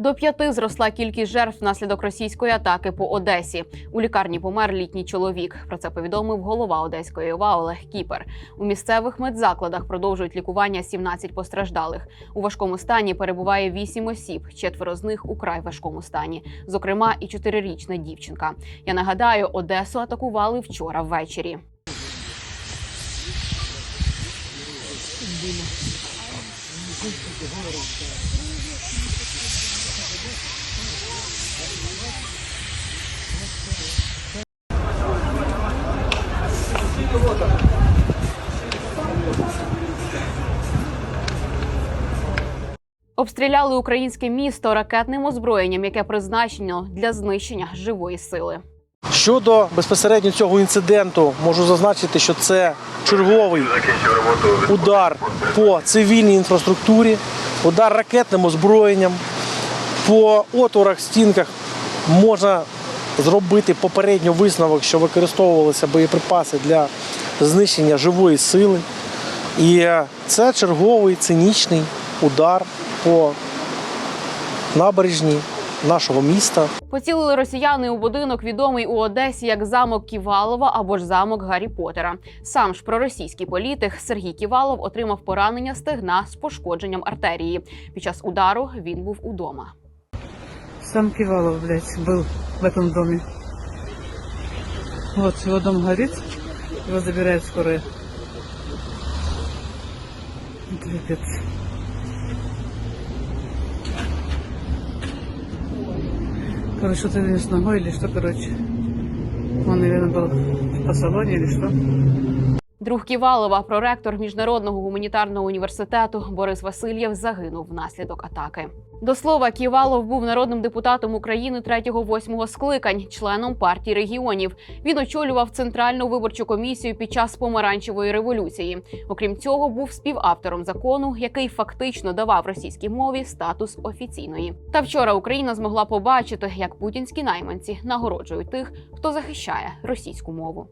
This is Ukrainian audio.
До п'яти зросла кількість жертв внаслідок російської атаки по Одесі. У лікарні помер літній чоловік. Про це повідомив голова Одеської ОВА Олег Кіпер. У місцевих медзакладах продовжують лікування 17 постраждалих. У важкому стані перебуває 8 осіб. Четверо з них у край важкому стані, зокрема, і чотирирічна дівчинка. Я нагадаю, Одесу атакували вчора ввечері. Обстріляли українське місто ракетним озброєнням, яке призначено для знищення живої сили. Щодо безпосередньо цього інциденту, можу зазначити, що це черговий удар по цивільній інфраструктурі, удар ракетним озброєнням. По отворах, стінках можна зробити попередньо висновок, що використовувалися боєприпаси для знищення живої сили. І це черговий цинічний удар по набережній нашого міста. Поцілили росіяни у будинок, відомий у Одесі як замок Ківалова або ж замок Гаррі Поттера. Сам ж проросійський політик Сергій Ківалов отримав поранення стегна з пошкодженнем артерії. Під час удару він був удома. Сам Кивалов, блядь, был в этом доме. Вот, его дом горит, его забирает скорая. Это пипец. Короче, что-то с ногой, или что, короче. Он, наверное, был по салоне или что. Друг Ківалова, проректор міжнародного гуманітарного університету Борис Васильєв, загинув внаслідок атаки. До слова, Ківалов був народним депутатом України 3-8 скликань, членом партії регіонів. Він очолював центральну виборчу комісію під час помаранчевої революції. Окрім цього, був співавтором закону, який фактично давав російській мові статус офіційної. Та вчора Україна змогла побачити, як путінські найманці нагороджують тих, хто захищає російську мову.